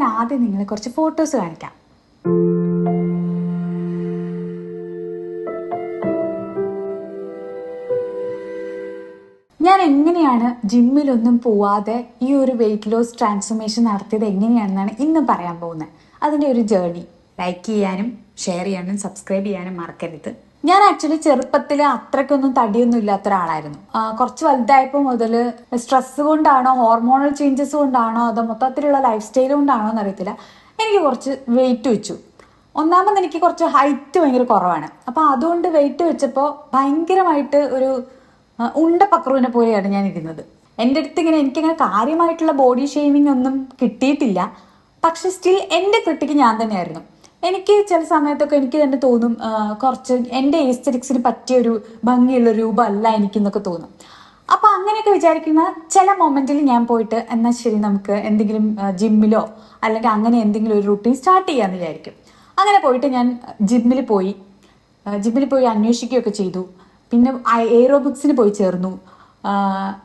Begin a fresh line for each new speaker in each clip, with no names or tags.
ഞാൻ ആദ്യം നിങ്ങളെ കുറച്ച് ഫോട്ടോസ് കാണിക്കാം. ഞാൻ എങ്ങനെയാണ് ജിമ്മിലൊന്നും പോവാതെ ഈ ഒരു വെയിറ്റ് ലോസ് ട്രാൻസ്ഫോർമേഷൻ നടത്തിയത് എങ്ങനെയാണെന്നാണ് ഇന്ന് പറയാൻ പോകുന്നത്. അതിന്റെ ഒരു ജേർണി ലൈക്ക് ചെയ്യാനും ഷെയർ ചെയ്യാനും സബ്സ്ക്രൈബ് ചെയ്യാനും മറക്കരുത്. ഞാൻ ആക്ച്വലി ചെറുപ്പത്തിൽ അത്രയ്ക്കൊന്നും തടിയൊന്നും ഇല്ലാത്ത ഒരാളായിരുന്നു. കുറച്ച് വലുതായപ്പോൾ മുതൽ സ്ട്രെസ് കൊണ്ടാണോ ഹോർമോണൽ ചേഞ്ചസ് കൊണ്ടാണോ അതോ മൊത്തത്തിലുള്ള ലൈഫ് സ്റ്റൈൽ കൊണ്ടാണോ എന്നറിയത്തില്ല. എനിക്ക് കുറച്ച് വെയിറ്റ് വെച്ചു. ഒന്നാമത് എനിക്ക് കുറച്ച് ഹൈറ്റ് ഭയങ്കര കുറവാണ്. അപ്പോൾ അതുകൊണ്ട് വെയിറ്റ് വെച്ചപ്പോൾ ഭയങ്കരമായിട്ട് ഒരു ഉണ്ട പക്രുവിനെ പോലെയാണ് ഞാൻ ഇരുന്നത്. എന്റെ അടുത്ത് ഇങ്ങനെ എനിക്കിങ്ങനെ കാര്യമായിട്ടുള്ള ബോഡി ഷെയ്മിങ് ഒന്നും കിട്ടിയിട്ടില്ല. പക്ഷെ സ്റ്റിൽ എന്റെ ക്രിട്ടിക്ക് ഞാൻ തന്നെയായിരുന്നു. എനിക്ക് ചില സമയത്തൊക്കെ എനിക്ക് തന്നെ തോന്നും കുറച്ച് എന്റെ പറ്റിയ പറ്റിയൊരു ഭംഗിയുള്ള രൂപമല്ല എനിക്കെന്നൊക്കെ തോന്നും. അപ്പൊ അങ്ങനെയൊക്കെ വിചാരിക്കുന്ന ചില മൊമെന്റിൽ ഞാൻ പോയിട്ട് എന്നാൽ ശരി നമുക്ക് എന്തെങ്കിലും ജിമ്മിലോ അല്ലെങ്കിൽ അങ്ങനെ എന്തെങ്കിലും ഒരു റൂട്ടീൻ സ്റ്റാർട്ട് ചെയ്യാന്ന് വിചാരിക്കും. അങ്ങനെ പോയിട്ട് ഞാൻ ജിമ്മിൽ പോയി. ജിമ്മിൽ പോയി അന്വേഷിക്കുകയൊക്കെ ചെയ്തു. പിന്നെ എയ്റോബിക്സിന് പോയി ചേർന്നു.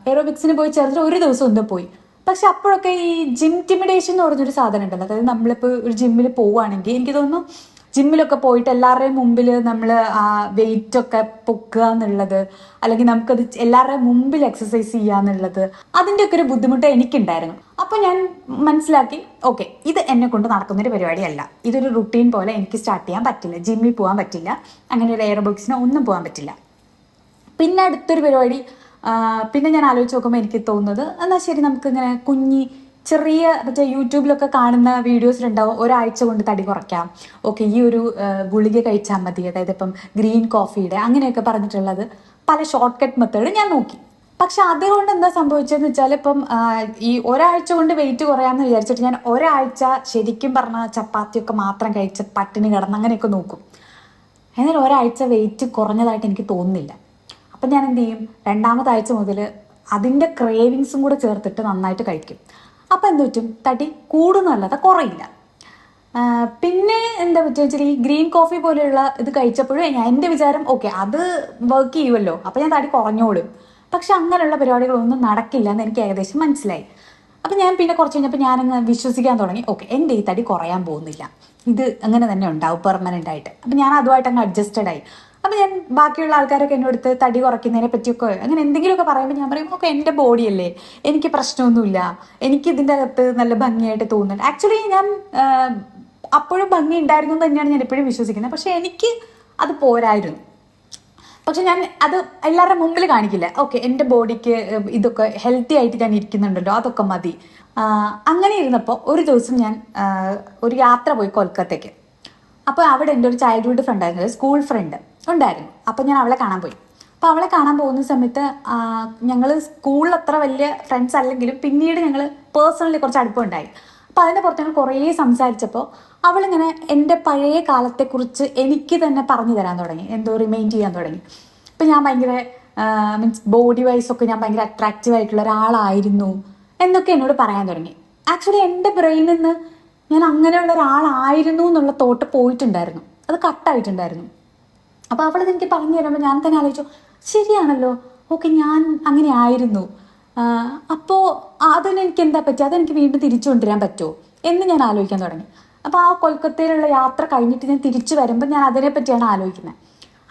എയ്റോബിക്സിന് പോയി ചേർന്നിട്ട് ഒരു ദിവസം ഒന്ന് പോയി. പക്ഷെ അപ്പോഴൊക്കെ ഈ ജിം ടിമിഡേഷൻ എന്ന് പറഞ്ഞൊരു സാധനം ഉണ്ടല്ലോ അതായത് നമ്മളിപ്പോൾ ഒരു ജിമ്മിൽ പോവുകയാണെങ്കിൽ എനിക്ക് തോന്നുന്നു ജിമ്മിലൊക്കെ പോയിട്ട് എല്ലാവരുടെയും മുമ്പിൽ നമ്മൾ ആ വെയിറ്റ് ഒക്കെ പൊക്കുക എന്നുള്ളത് അല്ലെങ്കിൽ നമുക്കത് എല്ലാവരുടെയും മുമ്പിൽ എക്സസൈസ് ചെയ്യുക എന്നുള്ളത് അതിന്റെ ഒക്കെ ഒരു ബുദ്ധിമുട്ട് എനിക്കുണ്ടായിരുന്നു. അപ്പോൾ ഞാൻ മനസ്സിലാക്കി ഓക്കെ ഇത് എന്നെ കൊണ്ട് നടക്കുന്നൊരു പരിപാടിയല്ല. ഇതൊരു റുട്ടീൻ പോലെ എനിക്ക് സ്റ്റാർട്ട് ചെയ്യാൻ പറ്റില്ല. ജിമ്മിൽ പോകാൻ പറ്റില്ല. അങ്ങനെ ഒരു എയർബോക്സിനോ ഒന്നും പോകാൻ പറ്റില്ല. പിന്നെ അടുത്തൊരു പരിപാടി പിന്നെ ഞാൻ ആലോചിച്ച് നോക്കുമ്പോൾ എനിക്ക് തോന്നുന്നത് എന്നാൽ ശരി നമുക്ക് ഇങ്ങനെ കുഞ്ഞി ചെറിയ മറ്റേ യൂട്യൂബിലൊക്കെ കാണുന്ന വീഡിയോസിലുണ്ടാവും ഒരാഴ്ച കൊണ്ട് തടി കുറയ്ക്കാം. ഓക്കെ ഈ ഒരു ഗുളിക കഴിച്ചാൽ മതി. അതായത് ഇപ്പം ഗ്രീൻ കോഫിയുടെ അങ്ങനെയൊക്കെ പറഞ്ഞിട്ടുള്ളത് പല ഷോർട്ട് കട്ട് മെത്തേഡ് ഞാൻ നോക്കി. പക്ഷെ അതുകൊണ്ട് എന്താ സംഭവിച്ചതെന്ന് വെച്ചാൽ ഇപ്പം ഈ ഒരാഴ്ച കൊണ്ട് വെയിറ്റ് കുറയാമെന്ന് വിചാരിച്ചിട്ട് ഞാൻ ഒരാഴ്ച ശരിക്കും പറഞ്ഞ ചപ്പാത്തിയൊക്കെ മാത്രം കഴിച്ച് പട്ടിണി കിടന്ന് അങ്ങനെയൊക്കെ നോക്കും. എന്നാൽ ഒരാഴ്ച വെയിറ്റ് കുറഞ്ഞതായിട്ട് എനിക്ക് തോന്നുന്നില്ല. അപ്പം ഞാൻ എന്ത് ചെയ്യും? രണ്ടാമത്തെ ആഴ്ച മുതൽ അതിന്റെ ക്രേവിങ്സും കൂടെ ചേർത്തിട്ട് നന്നായിട്ട് കഴിക്കും. അപ്പം എന്ത് പറ്റും? തടി കൂടുന്നല്ലാതെ കുറയില്ല. പിന്നെ എന്താ പറ്റുക വെച്ചാൽ ഈ ഗ്രീൻ കോഫി പോലെയുള്ള ഇത് കഴിച്ചപ്പോഴും ഞാൻ എന്റെ വിചാരം ഓക്കെ അത് വർക്ക് ചെയ്യുമല്ലോ അപ്പം ഞാൻ തടി കുറഞ്ഞോളും. പക്ഷെ അങ്ങനെയുള്ള പരിപാടികളൊന്നും നടക്കില്ല എന്ന് എനിക്ക് ഏകദേശം മനസ്സിലായി. അപ്പം ഞാൻ പിന്നെ കുറച്ച് കഴിഞ്ഞപ്പോൾ ഞാനങ്ങ് വിശ്വസിക്കാൻ തുടങ്ങി. ഓക്കെ എന്റെ ഈ തടി കുറയാൻ പോകുന്നില്ല. ഇത് അങ്ങനെ തന്നെ ഉണ്ടാവും പെർമനന്റ് ആയിട്ട്. അപ്പം ഞാൻ അതുമായിട്ട് അങ്ങ് അഡ്ജസ്റ്റഡ് ആയി. അപ്പം ഞാൻ ബാക്കിയുള്ള ആൾക്കാരൊക്കെ എന്നോട് അടുത്ത് തടി കുറയ്ക്കുന്നതിനെ പറ്റിയൊക്കെ അങ്ങനെ എന്തെങ്കിലുമൊക്കെ പറയുമ്പോൾ ഞാൻ പറയും ഓക്കെ എന്റെ ബോഡിയല്ലേ എനിക്ക് പ്രശ്നമൊന്നുമില്ല. എനിക്ക് ഇതിന്റെ അകത്ത് നല്ല ഭംഗിയായിട്ട് തോന്നുന്നുണ്ട്. ആക്ച്വലി ഞാൻ അപ്പോഴും ഭംഗി ഉണ്ടായിരുന്നു തന്നെയാണ് ഞാൻ എപ്പോഴും വിശ്വസിക്കുന്നത്. പക്ഷെ എനിക്ക് അത് പോരായിരുന്നു. പക്ഷെ ഞാൻ അത് എല്ലാവരുടെ മുമ്പിൽ കാണിക്കില്ല. ഓക്കെ എന്റെ ബോഡിക്ക് ഇതൊക്കെ ഹെൽത്തി ആയിട്ട് ഞാൻ ഇരിക്കുന്നുണ്ടല്ലോ അതൊക്കെ മതി. അങ്ങനെ ഇരുന്നപ്പോൾ ഒരു ദിവസം ഞാൻ ഒരു യാത്ര പോയി കൊൽക്കത്തയ്ക്ക്. അപ്പോൾ അവിടെ എന്റെ ഒരു ചൈൽഡ്ഹുഡ് ഫ്രണ്ടായിരുന്നു സ്കൂൾ ഫ്രണ്ട് ഉണ്ടായിരുന്നു. അപ്പം ഞാൻ അവളെ കാണാൻ പോയി. അപ്പോൾ അവളെ കാണാൻ പോകുന്ന സമയത്ത് ഞങ്ങൾ സ്കൂളിൽ അത്ര വലിയ ഫ്രണ്ട്സ് അല്ലെങ്കിലും പിന്നീട് ഞങ്ങൾ പേഴ്സണലി കുറച്ച് അടുപ്പമുണ്ടായി അപ്പോൾ അതിന്റെ പുറത്ത് ഞങ്ങൾ കുറേ സംസാരിച്ചപ്പോൾ അവളിങ്ങനെ എന്റെ പഴയ കാലത്തെക്കുറിച്ച് എനിക്ക് തന്നെ പറഞ്ഞു തരാൻ തുടങ്ങി. എന്തോ റിമൈൻഡ് ചെയ്യാൻ തുടങ്ങി. ഇപ്പം ഞാൻ ഭയങ്കര മീൻസ് ബോഡി വൈസ് ഒക്കെ ഞാൻ ഭയങ്കര അട്രാക്റ്റീവ് ആയിട്ടുള്ള ഒരാളായിരുന്നു എന്നൊക്കെ എന്നോട് പറയാൻ തുടങ്ങി. ആക്ച്വലി എന്റെ ബ്രെയിനിൽ നിന്ന് ഞാൻ അങ്ങനെയുള്ള ഒരാളായിരുന്നു എന്നുള്ള തോട്ട് പോയിട്ടുണ്ടായിരുന്നു. അത് കട്ടായിട്ടുണ്ടായിരുന്നു അപ്പോൾ അവളത് എനിക്ക് പറഞ്ഞു തരുമ്പോൾ ഞാൻ തന്നെ ആലോചിച്ചു ശരിയാണല്ലോ ഓക്കെ ഞാൻ അങ്ങനെ ആയിരുന്നു. അപ്പോൾ അതിന് എനിക്ക് എന്താ പറ്റുക അതെനിക്ക് വീണ്ടും തിരിച്ചു കൊണ്ടുവരാൻ പറ്റുമോ? എന്ന് ഞാൻ ആലോചിക്കാൻ തുടങ്ങി. അപ്പോൾ ആ കൊൽക്കത്തയിലുള്ള യാത്ര കഴിഞ്ഞിട്ട് ഞാൻ തിരിച്ചു വരുമ്പോൾ ഞാൻ അതിനെ പറ്റിയാണ് ആലോചിക്കുന്നത്.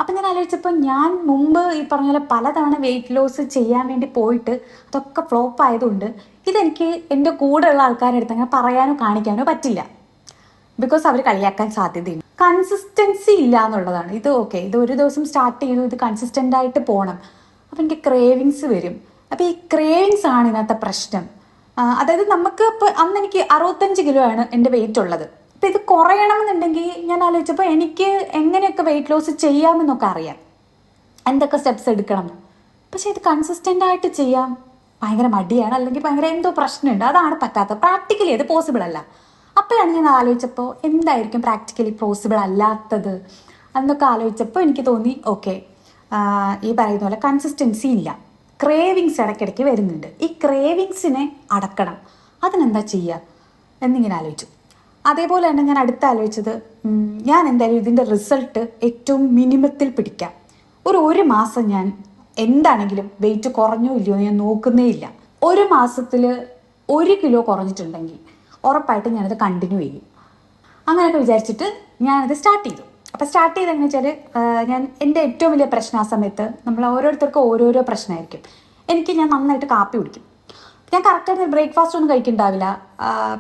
അപ്പം ഞാൻ ആലോചിച്ചപ്പോൾ ഞാൻ മുമ്പ് ഈ പറഞ്ഞ പോലെ പലതവണ വെയിറ്റ് ലോസ് ചെയ്യാൻ വേണ്ടി പോയിട്ട് അതൊക്കെ ഫ്ലോപ്പ് ആയതുകൊണ്ട് ഇതെനിക്ക് എന്റെ കൂടെയുള്ള ആൾക്കാരുടെ അടുത്ത് അങ്ങനെ പറയാനോ കാണിക്കാനോ പറ്റില്ല. ബിക്കോസ് അവർ കളിയാക്കാൻ സാധ്യതയുണ്ട്. കൺസിസ്റ്റൻസി ഇല്ല എന്നുള്ളതാണ് ഇത് ഓക്കെ ഇത് ഒരു ദിവസം സ്റ്റാർട്ട് ചെയ്തു ഇത് കൺസിസ്റ്റന്റ് ആയിട്ട് പോകണം അപ്പോൾ എനിക്ക് ക്രേവിങ്സ് വരും. അപ്പോൾ ഈ ക്രേവിങ്സ് ആണ് ഇതിനകത്തെ പ്രശ്നം. അതായത് നമുക്ക് ഇപ്പോൾ അന്ന് എനിക്ക് അറുപത്തഞ്ച് കിലോ ആണ് എന്റെ വെയിറ്റ് ഉള്ളത്. അപ്പം ഇത് കുറയണമെന്നുണ്ടെങ്കിൽ ഞാൻ ആലോചിച്ചപ്പോൾ എനിക്ക് എങ്ങനെയൊക്കെ വെയിറ്റ് ലോസ് ചെയ്യാമെന്നൊക്കെ അറിയാം. എന്തൊക്കെ സ്റ്റെപ്സ് എടുക്കണം. പക്ഷേ ഇത് കൺസിസ്റ്റന്റ് ആയിട്ട് ചെയ്യാം. ഭയങ്കര മടിയാണ്. അല്ലെങ്കിൽ ഭയങ്കര എന്തോ പ്രശ്നമുണ്ട്. അതാണ് പറ്റാത്തത്. പ്രാക്ടിക്കലി അത് പോസിബിൾ അല്ല. അപ്പോഴാണ് ഞാൻ ആലോചിച്ചപ്പോൾ എന്തായിരിക്കും പ്രാക്ടിക്കലി പോസിബിൾ അല്ലാത്തത്? എന്നൊക്കെ ആലോചിച്ചപ്പോൾ എനിക്ക് തോന്നി ഓക്കെ ഈ പറയുന്ന പോലെ കൺസിസ്റ്റൻസി ഇല്ല. ക്രേവിങ്സ് ഇടയ്ക്കിടയ്ക്ക് വരുന്നുണ്ട്. ഈ ക്രേവിങ്സിനെ അടക്കണം. അതിനെന്താ ചെയ്യുക എന്നിങ്ങനെ ആലോചിച്ചു. അതേപോലെ തന്നെ ഞാൻ അടുത്ത് ആലോചിച്ചത് ഞാൻ എന്തായാലും ഇതിന്റെ റിസൾട്ട് ഏറ്റവും മിനിമത്തിൽ പിടിക്കാം. ഒരു ഒരു മാസം ഞാൻ എന്താണെങ്കിലും വെയിറ്റ് കുറഞ്ഞോ ഇല്ലയോ ഞാൻ നോക്കുന്നേ ഇല്ല. ഒരു മാസത്തിൽ ഒരു കിലോ കുറഞ്ഞിട്ടുണ്ടെങ്കിൽ ഉറപ്പായിട്ടും ഞാനത് കണ്ടിന്യൂ ചെയ്യും. അങ്ങനെയൊക്കെ വിചാരിച്ചിട്ട് ഞാനത് സ്റ്റാർട്ട് ചെയ്തു. അപ്പോൾ സ്റ്റാർട്ട് ചെയ്തെന്ന് വെച്ചാൽ ഞാൻ എന്റെ ഏറ്റവും വലിയ പ്രശ്നം ആ സമയത്ത് നമ്മൾ ഓരോരുത്തർക്കും ഓരോരോ പ്രശ്നമായിരിക്കും. എനിക്ക് ഞാൻ നന്നായിട്ട് കാപ്പി കുടിക്കും. ഞാൻ കറക്റ്റായിട്ട് ബ്രേക്ക്ഫാസ്റ്റ് ഒന്നും കഴിക്കുന്നുണ്ടാവില്ല.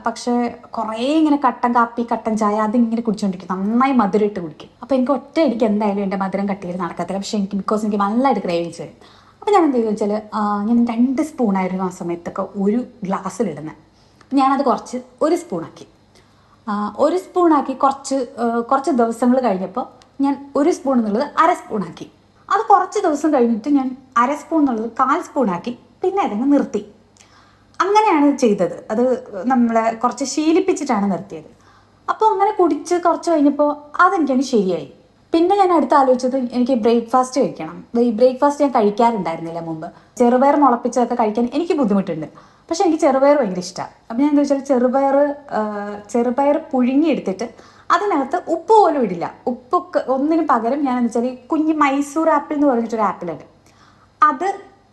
പക്ഷേ കുറേ ഇങ്ങനെ കട്ടൻ കാപ്പി കട്ടൻ ചായ അതിങ്ങനെ കുടിച്ചുകൊണ്ടിരിക്കും നന്നായി മധുരം ഇട്ട് കുടിക്കും. അപ്പോൾ എനിക്ക് ഒറ്റ എനിക്ക് എന്തായാലും എന്റെ മധുരം കട്ട് ചെയ്ത് നടക്കത്തില്ല. പക്ഷേ എനിക്ക് ബിക്കോസ് എനിക്ക് നല്ലതായിട്ട് ക്രേവിങ്സ് വരും. അപ്പോൾ ഞാൻ എന്ത് ചെയ്തു വെച്ചാൽ ഞാൻ രണ്ട് സ്പൂണായിരുന്നു ആ സമയത്തൊക്കെ ഒരു ഗ്ലാസ്സിലിടുന്നത് ഞാനത് കുറച്ച് ഒരു സ്പൂണാക്കി. ഒരു സ്പൂണാക്കി കുറച്ച് കുറച്ച് ദിവസങ്ങൾ കഴിഞ്ഞപ്പോൾ ഞാൻ ഒരു സ്പൂൺ എന്നുള്ളത് അര സ്പൂണാക്കി. അത് കുറച്ച് ദിവസം കഴിഞ്ഞിട്ട് ഞാൻ അര സ്പൂൺ എന്നുള്ളത് കാൽ സ്പൂണാക്കി പിന്നെ അതങ്ങ് നിർത്തി. അങ്ങനെയാണ് ചെയ്തത്. അത് നമ്മളെ കുറച്ച് ശീലിപ്പിച്ചിട്ടാണ് നിർത്തിയത്. അപ്പോൾ അങ്ങനെ കുടിച്ച് കുറച്ച് കഴിഞ്ഞപ്പോൾ അതെനിക്കങ്ങ് ശരിയായി. പിന്നെ ഞാൻ അടുത്ത് ആലോചിച്ചത് എനിക്ക് ബ്രേക്ക്ഫാസ്റ്റ് കഴിക്കണം. ഈ ബ്രേക്ക്ഫാസ്റ്റ് ഞാൻ കഴിക്കാറുണ്ടായിരുന്നില്ല മുമ്പ്. ചെറുപയർ മുളപ്പിച്ചതൊക്കെ കഴിക്കാൻ എനിക്ക് ബുദ്ധിമുട്ടുണ്ട്. പക്ഷെ എനിക്ക് ചെറുപയർ ഭയങ്കര ഇഷ്ടമാണ് അപ്പം ഞാൻ എന്താ വെച്ചാൽ ചെറുപയർ ചെറുപയർ പുഴുങ്ങിയെടുത്തിട്ട് അതിനകത്ത് ഉപ്പ് പോലും ഇടില്ല. ഉപ്പൊക്കെ ഒന്നിന് പകരം ഞാൻ എന്താ വെച്ചാൽ ഈ കുഞ്ഞ് മൈസൂർ ആപ്പിൾ എന്ന് പറഞ്ഞിട്ടൊരു ആപ്പിളുണ്ട് അത്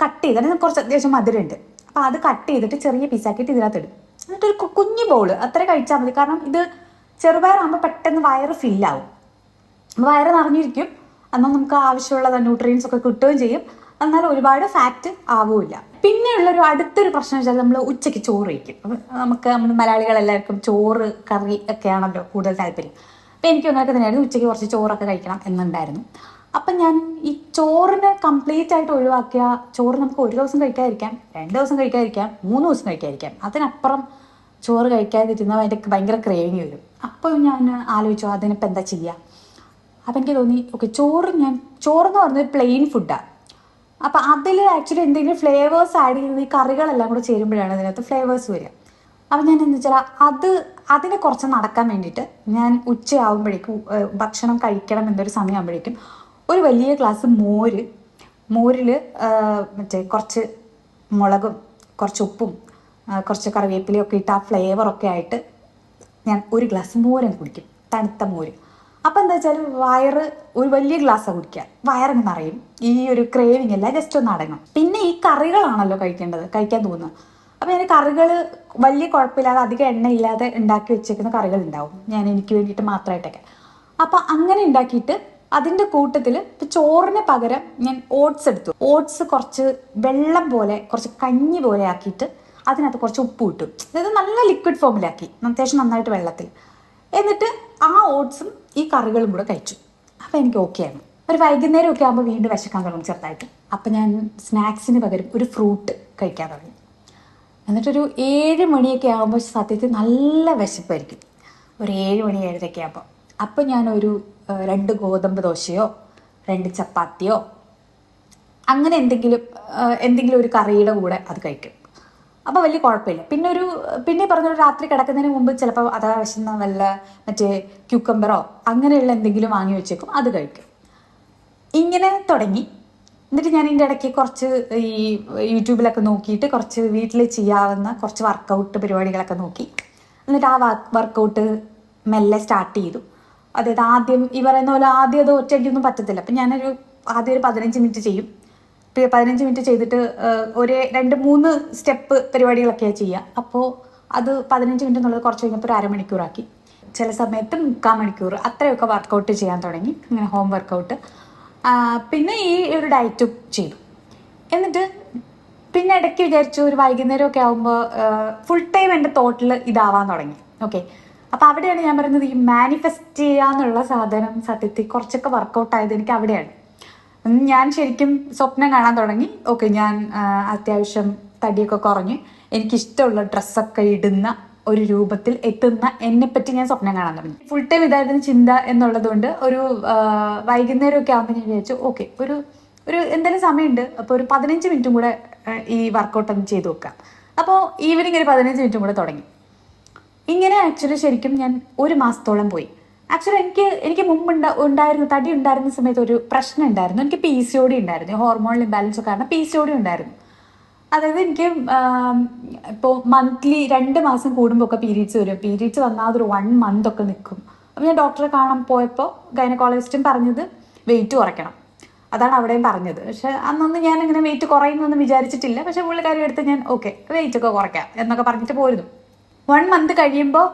കട്ട് ചെയ്ത് അതിന് കുറച്ച് അത്യാവശ്യം മധുരമുണ്ട്. അപ്പോൾ അത് കട്ട് ചെയ്തിട്ട് ചെറിയ പീസാക്കിയിട്ട് ഇതിനകത്ത് ഇടും. എന്നിട്ടൊരു കുഞ്ഞു ബൗൾ അത്ര കഴിച്ചാൽ മതി. കാരണം ഇത് ചെറുപയറാകുമ്പോൾ പെട്ടെന്ന് വയറ് ഫില്ലാവും വയറ് നിറഞ്ഞിരിക്കും. എന്നാൽ നമുക്ക് ആവശ്യമുള്ള ന്യൂട്രിയൻസ് ഒക്കെ കിട്ടുകയും ചെയ്യും. എന്നാൽ ഒരുപാട് ഫാറ്റ് ആവുമില്ല പിന്നെയുള്ളൊരു അടുത്തൊരു പ്രശ്നം വെച്ചാൽ നമ്മൾ ഉച്ചയ്ക്ക് ചോറ് കഴിക്കും. നമുക്ക് നമ്മൾ മലയാളികളെല്ലാവർക്കും ചോറ് കറി ഒക്കെയാണല്ലോ കൂടുതൽ താല്പര്യം. അപ്പം എനിക്ക് ഒന്നൊക്കെ തന്നെയായിരുന്നു ഉച്ചയ്ക്ക് കുറച്ച് ചോറൊക്കെ കഴിക്കണം എന്നുണ്ടായിരുന്നു. അപ്പം ഞാൻ ഈ ചോറിനെ കംപ്ലീറ്റ് ആയിട്ട് ഒഴിവാക്കിയ ചോറ് നമുക്ക് ഒരു ദിവസം കഴിക്കാതിരിക്കാം രണ്ട് ദിവസം കഴിക്കാതിരിക്കാം മൂന്ന് ദിവസം കഴിക്കാതിരിക്കാം. അതിനപ്പുറം ചോറ് കഴിക്കാതിരുന്നാൽ അതിന്റെ ഭയങ്കര ക്രേവിങ് വരും. അപ്പോൾ ഞാൻ ആലോചിച്ചു അതിനിപ്പോൾ എന്താ ചെയ്യുക അപ്പം എനിക്ക് തോന്നി ഓക്കെ ചോറ് ഞാൻ ചോറെന്ന് പറഞ്ഞത് പ്ലെയിൻ ഫുഡാണ് അപ്പം അതിൽ ആക്ച്വലി എന്തെങ്കിലും ഫ്ലേവേഴ്സ് ആഡ് ചെയ്യുന്നത് ഈ കറികളെല്ലാം കൂടെ ചേരുമ്പോഴാണ് അതിനകത്ത് ഫ്ലേവേഴ്സ് വരിക. അപ്പം ഞാൻ എന്താ വെച്ചാൽ അത് അതിനെ കുറച്ച് നടക്കാൻ വേണ്ടിയിട്ട് ഞാൻ ഉച്ചയാകുമ്പോഴേക്കും ഭക്ഷണം കഴിക്കണം എന്നൊരു സമയമാകുമ്പോഴേക്കും ഒരു വലിയ ഗ്ലാസ് മോര് മോരിൽ മറ്റേ കുറച്ച് മുളകും കുറച്ച് ഉപ്പും കുറച്ച് കറിവേപ്പിലയും ഇട്ട് ആ ഫ്ലേവറൊക്കെ ആയിട്ട് ഞാൻ ഒരു ഗ്ലാസ് മോരങ്ങ് കുടിക്കും. തണുത്ത മോര്. അപ്പം എന്താ വെച്ചാൽ വയറ് ഒരു വലിയ ഗ്ലാസ്സാണ് കുടിക്കുക. വയറങ്ങ് നിറയും. ഈ ഒരു ക്രേവിങ് എല്ലാം ജസ്റ്റ് ഒന്ന് അടങ്ങും. പിന്നെ ഈ കറികളാണല്ലോ കഴിക്കേണ്ടത് കഴിക്കാൻ തോന്നുന്നത് അപ്പം ഞാൻ കറികൾ വലിയ കുഴപ്പമില്ലാതെ അധികം എണ്ണയില്ലാതെ ഉണ്ടാക്കി വെച്ചേക്കുന്ന കറികൾ ഉണ്ടാവും ഞാൻ എനിക്ക് വേണ്ടിയിട്ട് മാത്രമായിട്ടൊക്കെ അപ്പം അങ്ങനെ ഉണ്ടാക്കിയിട്ട് അതിന്റെ കൂട്ടത്തിൽ ഇപ്പം ചോറിന് പകരം ഞാൻ ഓട്സ് എടുത്തു. ഓട്സ് കുറച്ച് വെള്ളം പോലെ കുറച്ച് കഞ്ഞി പോലെ ആക്കിയിട്ട് അതിനകത്ത് കുറച്ച് ഉപ്പ് ഇട്ടു. അതായത് നല്ല ലിക്വിഡ് ഫോമിലാക്കി അത്യാവശ്യം നന്നായിട്ട് വെള്ളത്തിൽ. എന്നിട്ട് ആ ഓട്സും ഈ കറികളും കൂടെ കഴിച്ചു. അപ്പം എനിക്ക് ഓക്കെയാണ് ഒരു വൈകുന്നേരം ഒക്കെ ആകുമ്പോൾ വീണ്ടും വിശക്കാൻ തുടങ്ങും ചെറുതായിട്ട്. അപ്പം ഞാൻ സ്നാക്സിന് പകരം ഒരു ഫ്രൂട്ട് കഴിക്കാൻ തുടങ്ങി. എന്നിട്ടൊരു ഏഴ് മണിയൊക്കെ ആകുമ്പോൾ സത്യത്തിൽ നല്ല വിശപ്പായിരിക്കും. ഒരു ഏഴ് മണി ഏഴരയൊക്കെ ആകുമ്പോൾ അപ്പം ഞാനൊരു രണ്ട് ഗോതമ്പ് ദോശയോ രണ്ട് ചപ്പാത്തിയോ അങ്ങനെ എന്തെങ്കിലും എന്തെങ്കിലും ഒരു കറിയുടെ കൂടെ അത് കഴിക്കും. അപ്പോൾ വലിയ കുഴപ്പമില്ല. പിന്നെ ഒരു പിന്നെ പറഞ്ഞൊരു രാത്രി കിടക്കുന്നതിന് മുമ്പ് ചിലപ്പോൾ അതാ വിശന്ന വല്ല മറ്റേ ക്യൂക്കമ്പറോ അങ്ങനെയുള്ള എന്തെങ്കിലും വാങ്ങി വെച്ചേക്കും. അത് കഴിക്കും. ഇങ്ങനെ തുടങ്ങി. എന്നിട്ട് ഞാൻ ഇതിന്റെ ഇടയ്ക്ക് കുറച്ച് ഈ യൂട്യൂബിലൊക്കെ നോക്കിയിട്ട് കുറച്ച് വീട്ടിൽ ചെയ്യാവുന്ന കുറച്ച് വർക്കൗട്ട് പരിപാടികളൊക്കെ നോക്കി. എന്നിട്ട് ആ വർക്കൗട്ട് മെല്ലെ സ്റ്റാർട്ട് ചെയ്തു. അതായത് ആദ്യം ഈ പറയുന്ന പോലെ ആദ്യം അത് ഒറ്റയ്ക്കൊന്നും പറ്റത്തില്ല. അപ്പം ഞാനൊരു ആദ്യം ഒരു പതിനഞ്ച് മിനിറ്റ് ചെയ്യും. പതിനഞ്ച് മിനിറ്റ് ചെയ്തിട്ട് ഒരേ രണ്ട് മൂന്ന് സ്റ്റെപ്പ് പരിപാടികളൊക്കെയാണ് ചെയ്യുക അപ്പോൾ അത് പതിനഞ്ച് മിനിറ്റ് എന്നുള്ളത് കുറച്ച് കഴിഞ്ഞപ്പോൾ ഒരു അരമണിക്കൂറാക്കി. ചില സമയത്ത് മുക്കാൽ മണിക്കൂർ അത്രയൊക്കെ വർക്കൗട്ട് ചെയ്യാൻ തുടങ്ങി. ഇങ്ങനെ ഹോം വർക്കൗട്ട്. പിന്നെ ഈ ഒരു ഡയറ്റും ചെയ്തു. എന്നിട്ട് പിന്നെ ഇടയ്ക്ക് വിചാരിച്ചു ഒരു വൈകുന്നേരം ഒക്കെ ആകുമ്പോൾ ഫുൾ ടൈം എന്റെ തോട്ടിൽ ഇതാവാൻ തുടങ്ങി. ഓക്കെ. അപ്പോൾ അവിടെയാണ് ഞാൻ പറയുന്നത് ഈ മാനിഫെസ്റ്റ് ചെയ്യാന്നുള്ള സാധനം സത്യത്തിൽ കുറച്ചൊക്കെ വർക്കൗട്ട് ആയത് എനിക്ക് അവിടെയാണ്. ഞാൻ ശരിക്കും സ്വപ്നം കാണാൻ തുടങ്ങി. ഓക്കെ ഞാൻ അത്യാവശ്യം തടിയൊക്കെ കുറഞ്ഞ് എനിക്കിഷ്ടമുള്ള ഡ്രസ്സൊക്കെ ഇടുന്ന ഒരു രൂപത്തിൽ എത്തുന്ന എന്നെ പറ്റി ഞാൻ സ്വപ്നം കാണാൻ തുടങ്ങി. ഫുൾ ടൈം ഇതായിരുന്നു ചിന്ത എന്നുള്ളത് കൊണ്ട് ഒരു വൈകുന്നേരം വൈകുന്നേരമൊക്കെ ആകുമ്പോൾ ഞാൻ വിചാരിച്ചു ഓക്കെ ഒരു ഒരു എന്തെങ്കിലും സമയമുണ്ട്. അപ്പോൾ ഒരു പതിനഞ്ച് മിനിറ്റും കൂടെ ഈ വർക്കൗട്ട് ഒന്ന് ചെയ്തു നോക്കാം അപ്പോൾ ഈവനിങ് ഒരു പതിനഞ്ച് മിനിറ്റും കൂടെ തുടങ്ങി. ഇങ്ങനെ ആക്ച്വലി ശരിക്കും ഞാൻ ഒരു മാസത്തോളം പോയി. ആക്ച്വലി എനിക്ക് എനിക്ക് മുമ്പ് ഉണ്ടായിരുന്നു തടി ഉണ്ടായിരുന്ന സമയത്ത് ഒരു പ്രശ്നം ഉണ്ടായിരുന്നു. എനിക്ക് പി സി ഒ ഡി ഉണ്ടായിരുന്നു. ഹോർമോണൽ ഇംബാലൻസ് കാരണം പി സി ഒ ഡി ഉണ്ടായിരുന്നു. അതായത് എനിക്ക് ഇപ്പോൾ മന്ത്ലി രണ്ട് മാസം കൂടുമ്പോൾ ഒക്കെ പീരീഡ്സ് വരും. പീരീഡ്സ് വന്നാൽ അതൊരു വൺ മന്ത് ഒക്കെ നിൽക്കും അപ്പോൾ ഞാൻ ഡോക്ടറെ കാണാൻ പോയപ്പോൾ ഗൈനക്കോളജിസ്റ്റും പറഞ്ഞത് വെയിറ്റ് കുറയ്ക്കണം. അതാണ് അവിടെയും പറഞ്ഞത്. പക്ഷെ അന്നൊന്നും ഞാൻ ഇങ്ങനെ വെയിറ്റ് കുറയുന്നൊന്നും വിചാരിച്ചിട്ടില്ല. പക്ഷെ പുള്ളിക്കാരി എടുത്ത് ഞാൻ ഓക്കെ വെയിറ്റ് ഒക്കെ കുറയ്ക്കാം എന്നൊക്കെ പറഞ്ഞിട്ട് പോയിരുന്നു വൺ മന്ത് കഴിയുമ്പോൾ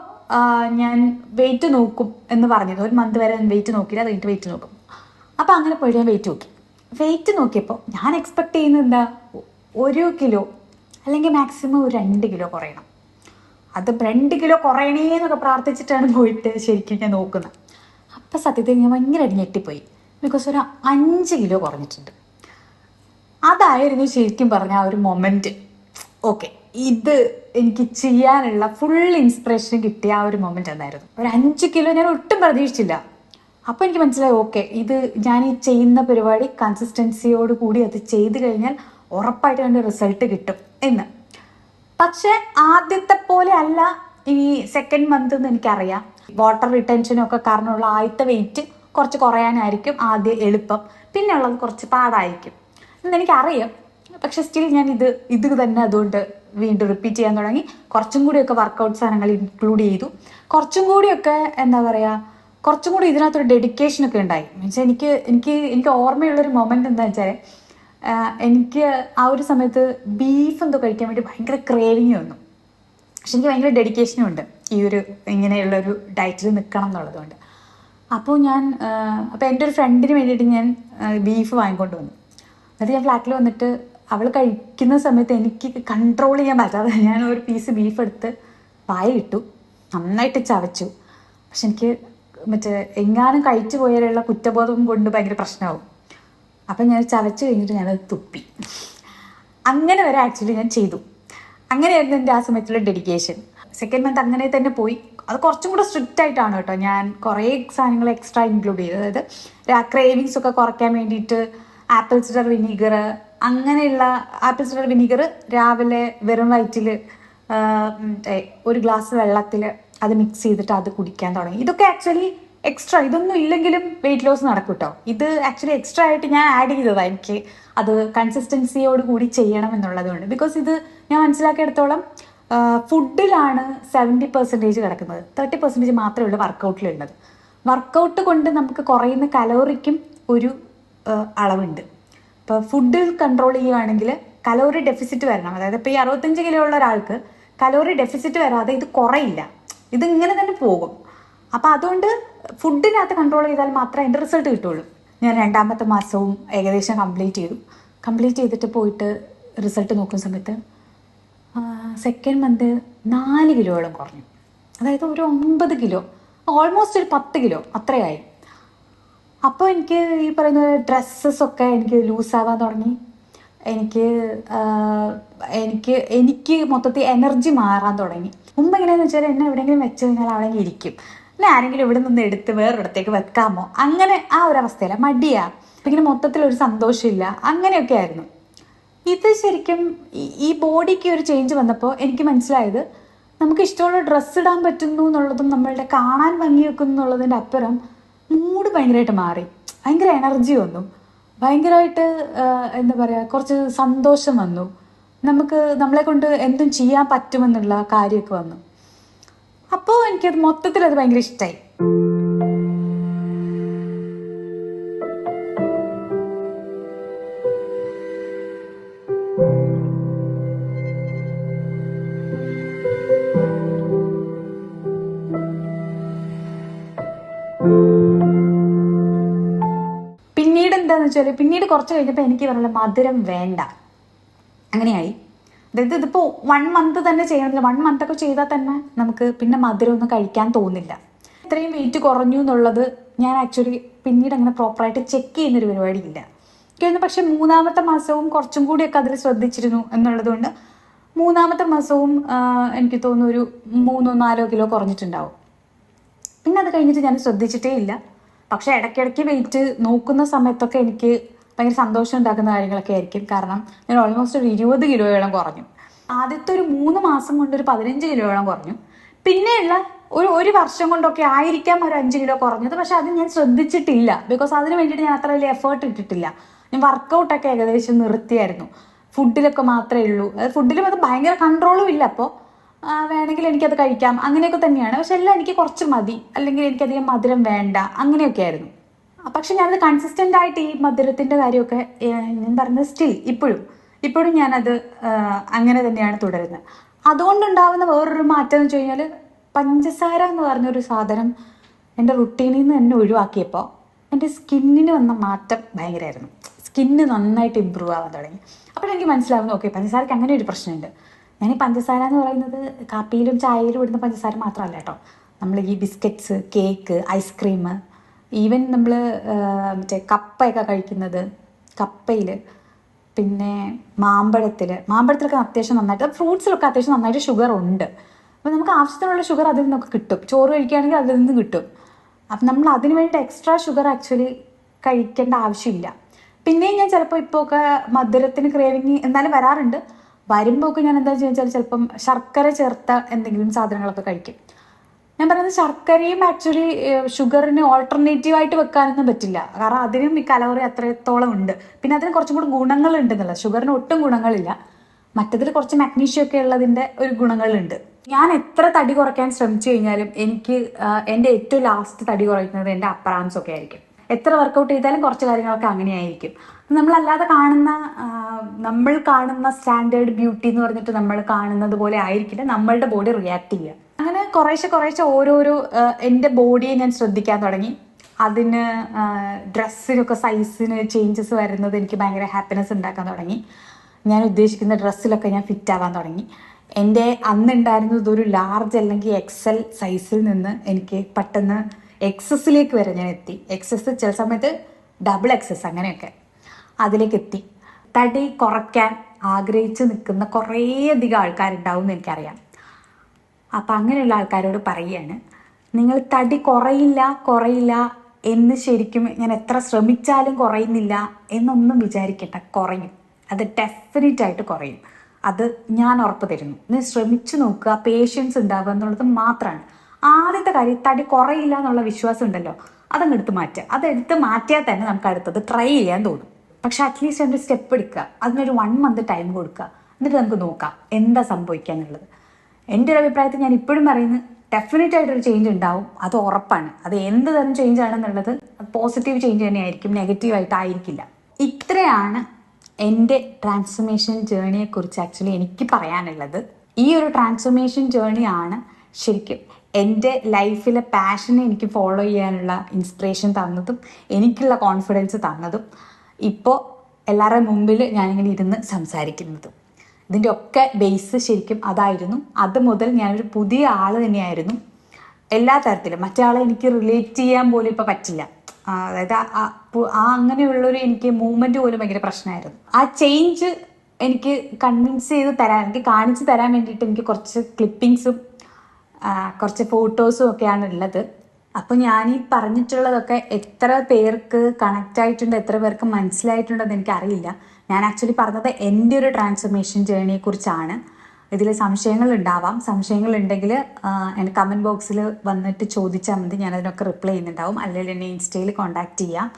ഞാൻ വെയിറ്റ് നോക്കും എന്ന് പറഞ്ഞത്. ഒരു മന്ത് വരെ വെയിറ്റ് നോക്കില്ല അത് കഴിഞ്ഞിട്ട് വെയിറ്റ് നോക്കും. അപ്പോൾ അങ്ങനെ പോയിട്ട് ഞാൻ വെയിറ്റ് നോക്കി. വെയിറ്റ് നോക്കിയപ്പോൾ ഞാൻ എക്സ്പെക്ട് ചെയ്യുന്നത് എന്താ? ഒരു കിലോ അല്ലെങ്കിൽ മാക്സിമം ഒരു രണ്ട് കിലോ കുറയണം. അത് രണ്ട് കിലോ കുറയണേ എന്നൊക്കെ പ്രാർത്ഥിച്ചിട്ടാണ് പോയിട്ട് ശരിക്കും ഞാൻ നോക്കുന്നത്. അപ്പം സത്യത്തിൽ ഞാൻ ഭയങ്കരമായിട്ട് ഞെട്ടിപ്പോയി. ബിക്കോസ് ഒരു അഞ്ച് കിലോ കുറഞ്ഞിട്ടുണ്ട്. അതായിരുന്നു ശരിക്കും പറഞ്ഞ ആ ഒരു മൊമെന്റ് ഓക്കെ ഇത് എനിക്ക് ചെയ്യാനുള്ള ഫുൾ ഇൻസ്പിറേഷൻ കിട്ടിയ ആ ഒരു മൊമെന്റ് എന്തായിരുന്നു ഒരു അഞ്ച് കിലോ ഞാൻ ഒട്ടും പ്രതീക്ഷിച്ചില്ല. അപ്പോൾ എനിക്ക് മനസ്സിലായി ഓക്കെ ഇത് ഞാൻ ഈ ചെയ്യുന്ന പരിപാടി കൺസിസ്റ്റൻസിയോട് കൂടി അത് ചെയ്തു കഴിഞ്ഞാൽ ഉറപ്പായിട്ട് അതിന്റെ റിസൾട്ട് കിട്ടും എന്ന്. പക്ഷെ ആദ്യത്തെ പോലെ അല്ല ഈ സെക്കൻഡ് മന്ത് എന്ന് എനിക്കറിയാം. വാട്ടർ റിട്ടൻഷനും ഒക്കെ കാരണമുള്ള ആദ്യത്തെ വെയിറ്റ് കുറച്ച് കുറയാനായിരിക്കും ആദ്യം എളുപ്പം. പിന്നെ ഉള്ളത് കുറച്ച് പാടായിരിക്കും. എന്ന് എനിക്കറിയാം. പക്ഷെ സ്റ്റിൽ ഞാൻ ഇത് ഇത് തന്നെ അതുകൊണ്ട് വീണ്ടും റിപ്പീറ്റ് ചെയ്യാൻ തുടങ്ങി. കുറച്ചും കൂടിയൊക്കെ വർക്കൗട്ട് സാധനങ്ങൾ ഇൻക്ലൂഡ് ചെയ്തു. കുറച്ചും കൂടിയൊക്കെ എന്താ പറയുക കുറച്ചും കൂടി ഇതിനകത്തൊരു ഡെഡിക്കേഷൻ ഒക്കെ ഉണ്ടായി. മീൻസ് എനിക്ക് എനിക്ക് എനിക്ക് ഓർമ്മയുള്ളൊരു മൊമെന്റ് എന്താ വെച്ചാൽ എനിക്ക് ആ ഒരു സമയത്ത് ബീഫ് എന്തോ കഴിക്കാൻ വേണ്ടി ഭയങ്കര ക്രേവിങ് വന്നു. പക്ഷെ എനിക്ക് ഭയങ്കര ഡെഡിക്കേഷനും ഉണ്ട് ഈ ഒരു ഇങ്ങനെയുള്ളൊരു ഡയറ്റിൽ നിൽക്കണം എന്നുള്ളതുകൊണ്ട്. അപ്പോൾ ഞാൻ അപ്പോൾ എന്റെ ഒരു ഫ്രണ്ടിന് വേണ്ടിയിട്ട് ഞാൻ ബീഫ് വാങ്ങിക്കൊണ്ട് വന്നു. എന്നിട്ട് ഞാൻ ഫ്ലാറ്റിൽ വന്നിട്ട് അവൾ കഴിക്കുന്ന സമയത്ത് എനിക്ക് കൺട്രോൾ ചെയ്യാൻ പറ്റാതെ ഞാൻ ഒരു പീസ് ബീഫ് എടുത്ത് വായിലിട്ടു നന്നായിട്ട് ചവച്ചു. പക്ഷെ എനിക്ക് മറ്റേ എങ്ങാനും കഴിച്ചു പോയാലുള്ള കുറ്റബോധം കൊണ്ട് ഭയങ്കര പ്രശ്നമാവും. അപ്പം ഞാൻ ചവച്ച് കഴിഞ്ഞിട്ട് ഞാനത് തുപ്പി. അങ്ങനെ വരെ ആക്ച്വലി ഞാൻ ചെയ്തു. അങ്ങനെയായിരുന്നു എന്റെ ആ സമയത്തുള്ള ഡെഡിക്കേഷൻ സെക്കൻഡ് മന്ത് അങ്ങനെ തന്നെ പോയി. അത് കുറച്ചും കൂടെ സ്ട്രിക്റ്റ് ആയിട്ടാണ് കേട്ടോ. ഞാൻ കുറേ സാധനങ്ങൾ എക്സ്ട്രാ ഇൻക്ലൂഡ് ചെയ്തത്. അതായത് ക്രേവിങ്സ് ഒക്കെ കുറയ്ക്കാൻ വേണ്ടിയിട്ട് ആപ്പിൾ സിഡർ വിനീഗർ അങ്ങനെയുള്ള ആപ്പിൾ സിഡർ വിനീഗർ രാവിലെ വെറും വയറ്റിൽ ഒരു ഗ്ലാസ് വെള്ളത്തിൽ അത് മിക്സ് ചെയ്തിട്ട് അത് കുടിക്കാൻ തുടങ്ങി. ഇതൊക്കെ ആക്ച്വലി എക്സ്ട്രാ ഇതൊന്നും ഇല്ലെങ്കിലും വെയിറ്റ് ലോസ് നടക്കും കേട്ടോ ഇത് ആക്ച്വലി എക്സ്ട്രാ ആയിട്ട് ഞാൻ ആഡ് ചെയ്തതാണ് എനിക്ക്. അത് കൺസിസ്റ്റൻസിയോട് കൂടി ചെയ്യണം എന്നുള്ളത് കൊണ്ട് ബിക്കോസ് ഇത് ഞാൻ മനസ്സിലാക്കിയെടുത്തോളം ഫുഡിലാണ് സെവന്റി പെർസെന്റേജ് കിടക്കുന്നത്. തേർട്ടി പെർസെന്റേജ് മാത്രമേ ഉള്ളൂ വർക്കൗട്ടിലുള്ളത്. വർക്കൗട്ട് കൊണ്ട് നമുക്ക് കുറയുന്ന കലോറിക്കും ഒരു അളവുണ്ട്. ഇപ്പോൾ ഫുഡ് കൺട്രോൾ ചെയ്യുകയാണെങ്കിൽ കലോറി ഡെഫിസിറ്റ് വരണം. അതായത് ഇപ്പോൾ ഈ അറുപത്തഞ്ച് കിലോ ഉള്ള ഒരാൾക്ക് കലോറി ഡെഫിസിറ്റ് വരാതെ ഇത് കുറയില്ല. ഇത് ഇങ്ങനെ തന്നെ പോകും. അപ്പോൾ അതുകൊണ്ട് ഫുഡിനകത്ത് കൺട്രോൾ ചെയ്താൽ മാത്രമേ അതിന്റെ റിസൾട്ട് കിട്ടുള്ളൂ. ഞാൻ രണ്ടാമത്തെ മാസവും ഏകദേശം കംപ്ലീറ്റ് ചെയ്തു. കംപ്ലീറ്റ് ചെയ്തിട്ട് പോയിട്ട് റിസൾട്ട് നോക്കുന്ന സമയത്ത് സെക്കൻഡ് മന്ത് നാല് കിലോയോളം കുറഞ്ഞു. അതായത് ഒരു ഒമ്പത് കിലോ ഓൾമോസ്റ്റ് ഒരു പത്ത് കിലോ അത്രയായി. അപ്പോൾ എനിക്ക് ഈ പറയുന്ന ഡ്രസ്സസ് ഒക്കെ എനിക്ക് ലൂസാവാൻ തുടങ്ങി. എനിക്ക് എനിക്ക് എനിക്ക് മൊത്തത്തിൽ എനർജി മാറാൻ തുടങ്ങി. മുമ്പ് എങ്ങനെയാന്ന് വെച്ചാൽ എന്നെ എവിടെയെങ്കിലും വെച്ച് കഴിഞ്ഞാൽ അവിടെ ഇരിക്കും. അല്ല ആരെങ്കിലും ഇവിടെ നിന്ന് എടുത്ത് വേറൊരിടത്തേക്ക് വെക്കാമോ? അങ്ങനെ ആ ഒരു അവസ്ഥയില്ല മടിയാ. ഇങ്ങനെ മൊത്തത്തിൽ ഒരു സന്തോഷമില്ല. അങ്ങനെയൊക്കെ ആയിരുന്നു. ഇത് ശരിക്കും ഈ ബോഡിക്ക് ഒരു ചേഞ്ച് വന്നപ്പോൾ എനിക്ക് മനസ്സിലായത് നമുക്ക് ഇഷ്ടമുള്ള ഡ്രസ്സ് ഇടാൻ പറ്റുന്നു എന്നുള്ളതും നമ്മളുടെ കാണാൻ ഭംഗി വെക്കുന്നു എന്നുള്ളതിന്റെ അപ്പുറം മൂഡ് ഭയങ്കരമായിട്ട് മാറി. ഭയങ്കര എനർജി വന്നു. ഭയങ്കരമായിട്ട് എന്താ പറയുക കുറച്ച് സന്തോഷം വന്നു. നമുക്ക് നമ്മളെ കൊണ്ട് എന്തും ചെയ്യാൻ പറ്റുമെന്നുള്ള കാര്യമൊക്കെ വന്നു. അപ്പോൾ എനിക്കത് മൊത്തത്തിൽ അത് ഭയങ്കര ഇഷ്ടമായി വെച്ചാൽ പിന്നീട് കുറച്ച് കഴിഞ്ഞപ്പോൾ എനിക്ക് പറഞ്ഞില്ല മധുരം വേണ്ട. അങ്ങനെയായി. അതായത് ഇതിപ്പോൾ വൺ മന്ത് തന്നെ ചെയ്യണമില്ല വൺ മന്ത് ഒക്കെ ചെയ്താൽ തന്നെ നമുക്ക് പിന്നെ മധുരം ഒന്നും കഴിക്കാൻ തോന്നില്ല. ഇത്രയും വെയിറ്റ് കുറഞ്ഞു എന്നുള്ളത് ഞാൻ ആക്ച്വലി പിന്നീട് അങ്ങനെ പ്രോപ്പറായിട്ട് ചെക്ക് ചെയ്യുന്നൊരു പരിപാടി ഇല്ല എനിക്ക് പക്ഷെ മൂന്നാമത്തെ മാസവും കുറച്ചും കൂടിയൊക്കെ അതിൽ ശ്രദ്ധിച്ചിരുന്നു എന്നുള്ളത് കൊണ്ട് മൂന്നാമത്തെ മാസവും എനിക്ക് തോന്നുന്നു ഒരു മൂന്നോ നാലോ കിലോ കുറഞ്ഞിട്ടുണ്ടാവും. പിന്നെ അത് കഴിഞ്ഞിട്ട് ഞാൻ ശ്രദ്ധിച്ചിട്ടേ ഇല്ല. പക്ഷെ ഇടയ്ക്കിടയ്ക്ക് വെയിറ്റ് നോക്കുന്ന സമയത്തൊക്കെ എനിക്ക് ഭയങ്കര സന്തോഷം ഉണ്ടാക്കുന്ന കാര്യങ്ങളൊക്കെ ആയിരിക്കും. കാരണം ഞാൻ ഓൾമോസ്റ്റ് ഒരു ഇരുപത് കിലോയോളം കുറഞ്ഞു. ആദ്യത്തെ ഒരു മൂന്ന് മാസം കൊണ്ട് ഒരു പതിനഞ്ച് കിലോയോളം കുറഞ്ഞു. പിന്നെയുള്ള ഒരു ഒരു വർഷം കൊണ്ടൊക്കെ ആയിരിക്കാം ഒരു അഞ്ച് കിലോ കുറഞ്ഞത്. പക്ഷെ അത് ഞാൻ ശ്രദ്ധിച്ചിട്ടില്ല. ബിക്കോസ് അതിന് വേണ്ടിയിട്ട് ഞാൻ അത്ര വലിയ എഫേർട്ട് ഇട്ടിട്ടില്ല. ഞാൻ വർക്കൗട്ടൊക്കെ ഏകദേശം നിർത്തിയായിരുന്നു. ഫുഡിലൊക്കെ മാത്രമേ ഉള്ളൂ. ഫുഡിലും അത് ഭയങ്കര കൺട്രോളും ഇല്ല. അപ്പോൾ വേണമെങ്കിൽ എനിക്കത് കഴിക്കാം. അങ്ങനെയൊക്കെ തന്നെയാണ്. പക്ഷെ എല്ലാം എനിക്ക് കുറച്ച് മതി. അല്ലെങ്കിൽ എനിക്കധികം മധുരം വേണ്ട. അങ്ങനെയൊക്കെ ആയിരുന്നു. പക്ഷെ ഞാനത് കൺസിസ്റ്റന്റ് ആയിട്ട് ഈ മധുരത്തിന്റെ കാര്യമൊക്കെ ഞാൻ പറഞ്ഞത് സ്റ്റിൽ ഇപ്പോഴും. ഇപ്പോഴും ഞാനത് അങ്ങനെ തന്നെയാണ് തുടരുന്നത്. അതുകൊണ്ടുണ്ടാവുന്ന വേറൊരു മാറ്റം എന്ന് വെച്ച് കഴിഞ്ഞാൽ പഞ്ചസാര എന്ന് പറഞ്ഞൊരു സാധനം എന്റെ റുട്ടീനിൽ നിന്ന് തന്നെ ഒഴിവാക്കിയപ്പോൾ എന്റെ സ്കിന്നിന് വന്ന മാറ്റം ഭയങ്കരമായിരുന്നു. സ്കിന്ന് നന്നായിട്ട് ഇമ്പ്രൂവ് ആവാൻ തുടങ്ങി. അപ്പോഴെനിക്ക് മനസ്സിലാവുന്നു ഓക്കെ പഞ്ചസാരയ്ക്ക് അങ്ങനെ ഒരു പ്രശ്നമുണ്ട്. ഈ പഞ്ചസാര എന്ന് പറയുന്നത് കാപ്പിയിലും ചായയിലും ഇടുന്ന പഞ്ചസാര മാത്രമല്ല കേട്ടോ. നമ്മൾ ഈ ബിസ്ക്കറ്റ്സ് കേക്ക് ഐസ്ക്രീം ഈവൻ നമ്മൾ മറ്റേ കപ്പയൊക്കെ കഴിക്കുന്നത് കപ്പയിൽ പിന്നെ മാമ്പഴത്തിൽ മാമ്പഴത്തിലൊക്കെ അത്യാവശ്യം നന്നായിട്ട് ഫ്രൂട്ട്സിലൊക്കെ അത്യാവശ്യം നന്നായിട്ട് ഷുഗർ ഉണ്ട്. അപ്പോൾ നമുക്ക് ആവശ്യത്തിനുള്ള ഷുഗർ അതിൽ നിന്നൊക്കെ കിട്ടും. ചോറ് കഴിക്കുകയാണെങ്കിൽ അതിൽ നിന്ന് കിട്ടും. അപ്പം നമ്മൾ അതിന് വേണ്ടി എക്സ്ട്രാ ഷുഗർ ആക്ച്വലി കഴിക്കേണ്ട ആവശ്യമില്ല. പിന്നെയും ഞാൻ ചിലപ്പോൾ ഇപ്പോൾ ഒക്കെ മധുരത്തിന് ക്രേവിങ് എന്നാലും വരാറുണ്ട്. വരുമ്പോൾ ഒക്കെ ഞാൻ എന്താ ചോദിച്ചാൽ ചിലപ്പം ശർക്കര ചേർത്ത എന്തെങ്കിലും സാധനങ്ങളൊക്കെ കഴിക്കും. ഞാൻ പറയുന്നത് ശർക്കരയും ആക്ച്വലി ഷുഗറിന് ഓൾട്ടർനേറ്റീവ് ആയിട്ട് വെക്കാനൊന്നും പറ്റില്ല. കാരണം അതിനും ഈ കലോറി അത്രത്തോളം ഉണ്ട്. പിന്നെ അതിന് കുറച്ചും കൂടി ഗുണങ്ങളുണ്ട് എന്നുള്ളത് ഷുഗറിന് ഒട്ടും ഗുണങ്ങളില്ല. മറ്റതിൽ കുറച്ച് മാഗ്നീഷ്യം ഒക്കെ ഉള്ളതിന്റെ ഒരു ഗുണങ്ങളുണ്ട്. ഞാൻ എത്ര തടി കുറയ്ക്കാൻ ശ്രമിച്ചു കഴിഞ്ഞാലും എനിക്ക് എന്റെ ഏറ്റവും ലാസ്റ്റ് തടി കുറയ്ക്കുന്നത് എന്റെ അപ്പറാംസ് ഒക്കെ ആയിരിക്കും. എത്ര വർക്കൗട്ട് ചെയ്താലും കുറച്ച് കാര്യങ്ങളൊക്കെ അങ്ങനെയായിരിക്കും. നമ്മളല്ലാതെ കാണുന്ന നമ്മൾ കാണുന്ന സ്റ്റാൻഡേർഡ് ബ്യൂട്ടി എന്ന് പറഞ്ഞിട്ട് നമ്മൾ കാണുന്നത് പോലെ ആയിരിക്കില്ല. നമ്മളുടെ ബോഡി റിയാക്ട് ചെയ്യുക. അങ്ങനെ കുറേശ്ശെ കുറേശ്ശെ ഓരോരോ എന്റെ ബോഡിയെ ഞാൻ ശ്രദ്ധിക്കാൻ തുടങ്ങി. അതിന് ഡ്രസ്സിനൊക്കെ സൈസിന് ചേഞ്ചസ് വരുന്നത് എനിക്ക് ഭയങ്കര ഹാപ്പിനെസ് ഉണ്ടാക്കാൻ തുടങ്ങി. ഞാൻ ഉദ്ദേശിക്കുന്ന ഡ്രസ്സിലൊക്കെ ഞാൻ ഫിറ്റ് ആവാൻ തുടങ്ങി. എന്റെ അന്നുണ്ടായിരുന്നത് ഒരു ലാർജ് അല്ലെങ്കിൽ എക്സൽ സൈസിൽ നിന്ന് എനിക്ക് പെട്ടെന്ന് എക്സസിലേക്ക് വരെ ഞാൻ എത്തി. എക്സസ് ചില സമയത്ത് ഡബിൾ എക്സസ് അങ്ങനെയൊക്കെ. അതിലേക്ക് എത്തി തടി കുറയ്ക്കാൻ ആഗ്രഹിച്ച് നിൽക്കുന്ന കുറേയധികം ആൾക്കാരുണ്ടാവും എന്ന് എനിക്കറിയാം. അപ്പം അങ്ങനെയുള്ള ആൾക്കാരോട് പറയുകയാണ് നിങ്ങൾ തടി കുറയില്ല കുറയില്ല എന്ന് ശരിക്കും ഞാൻ എത്ര ശ്രമിച്ചാലും കുറയുന്നില്ല എന്നൊന്നും വിചാരിക്കട്ടെ കുറയും. അത് ഡെഫിനറ്റ് ആയിട്ട് കുറയും. അത് ഞാൻ ഉറപ്പ് തരുന്നു. നീ ശ്രമിച്ചു നോക്കുക പേഷ്യൻസ് ഉണ്ടാവുക എന്നുള്ളത് മാത്രമാണ്. ആദ്യത്തെ കാര്യം തടി കുറയില്ല എന്നുള്ള വിശ്വാസം ഉണ്ടല്ലോ അതങ്ങ് എടുത്ത് മാറ്റുക. അതെടുത്ത് മാറ്റിയാൽ തന്നെ നമുക്ക് അടുത്തത് ട്രൈ ചെയ്യാൻ തോന്നും. പക്ഷെ അറ്റ്ലീസ്റ്റ് ഒരു സ്റ്റെപ്പ് എടുക്കുക. അതിനൊരു വൺ മന്ത് ടൈം കൊടുക്കുക. എന്നിട്ട് നമുക്ക് നോക്കാം എന്താ സംഭവിക്കുക എന്റെ ഒരു അഭിപ്രായത്തിൽ ഞാൻ ഇപ്പോഴും പറയുന്നത് ഡെഫിനറ്റ് ആയിട്ടൊരു ചേഞ്ച് ഉണ്ടാവും. അത് ഉറപ്പാണ്. അത് എന്ത് തരം ചേഞ്ച് ആണെന്നുള്ളത് പോസിറ്റീവ് ചേഞ്ച് തന്നെയായിരിക്കും നെഗറ്റീവ് ആയിട്ടായിരിക്കില്ല ഇത്രയാണ് എന്റെ ട്രാൻസ്ഫർമേഷൻ ജേണിയെക്കുറിച്ച് ആക്ച്വലി എനിക്ക് പറയാനുള്ളത്. ഈ ഒരു ട്രാൻസ്ഫർമേഷൻ ജേണി ആണ് ശരിക്കും എന്റെ ലൈഫിലെ പാഷനെ എനിക്ക് ഫോളോ ചെയ്യാനുള്ള ഇൻസ്പിറേഷൻ തന്നതും എനിക്കുള്ള കോൺഫിഡൻസ് തന്നതും. ഇപ്പോൾ എല്ലാവരുടെ മുമ്പിൽ ഞാനിങ്ങനെ ഇരുന്ന് സംസാരിക്കുന്നത്. ഇതിന്റെ ഒക്കെ ബേസ് ശരിക്കും അതായിരുന്നു. അത് മുതൽ ഞാനൊരു പുതിയ ആൾ തന്നെയായിരുന്നു. എല്ലാ തരത്തിലും. മറ്റേ എനിക്ക് റിലേറ്റ് ചെയ്യാൻ പോലും ഇപ്പം പറ്റില്ല. അതായത് ആ അങ്ങനെയുള്ളൊരു എനിക്ക് മൂവ്മെന്റ് പോലും ഭയങ്കര പ്രശ്നമായിരുന്നു. ആ ചേഞ്ച് എനിക്ക് കൺവിൻസ് ചെയ്ത് തരാൻ എനിക്ക് കാണിച്ചു തരാൻ വേണ്ടിയിട്ട് എനിക്ക് കുറച്ച് ക്ലിപ്പിങ്സും കുറച്ച് ഫോട്ടോസും ഒക്കെയാണ് ഉള്ളത്. അപ്പോൾ ഞാൻ ഈ പറഞ്ഞിട്ടുള്ളതൊക്കെ എത്ര പേർക്ക് കണക്ട് ആയിട്ടുണ്ട് എത്ര പേർക്ക് മനസ്സിലായിട്ടുണ്ടെന്ന് എനിക്കറിയില്ല. ഞാൻ ആക്ച്വലി പറഞ്ഞത് എന്റെ ഒരു ട്രാൻസ്ഫർമേഷൻ ജേണിയെ കുറിച്ചാണ്. ഇതിൽ സംശയങ്ങൾ ഉണ്ടാവാം. സംശയങ്ങൾ ഉണ്ടെങ്കിൽ എന്റെ കമന്റ് ബോക്സിൽ വന്നിട്ട് ചോദിച്ചാൽ മതി. ഞാൻ അതിനൊക്കെ റിപ്ലൈ ചെയ്യുന്നുണ്ടാവും. അല്ലെങ്കിൽ എന്നെ ഇൻസ്റ്റയിൽ കോൺടാക്ട് ചെയ്യാം.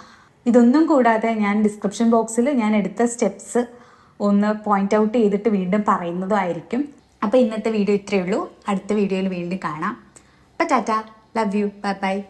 ഇതൊന്നും കൂടാതെ ഞാൻ ഡിസ്ക്രിപ്ഷൻ ബോക്സിൽ ഞാൻ എടുത്ത സ്റ്റെപ്സ് ഒന്ന് പോയിന്റ് ഔട്ട് ചെയ്തിട്ട് വീണ്ടും പറയുന്നതുമായിരിക്കും അപ്പോൾ ഇന്നത്തെ വീഡിയോ ഇത്രയേ ഉള്ളൂ. അടുത്ത വീഡിയോയിൽ വീണ്ടും കാണാം. അപ്പോൾ Tata. Love you. Bye bye.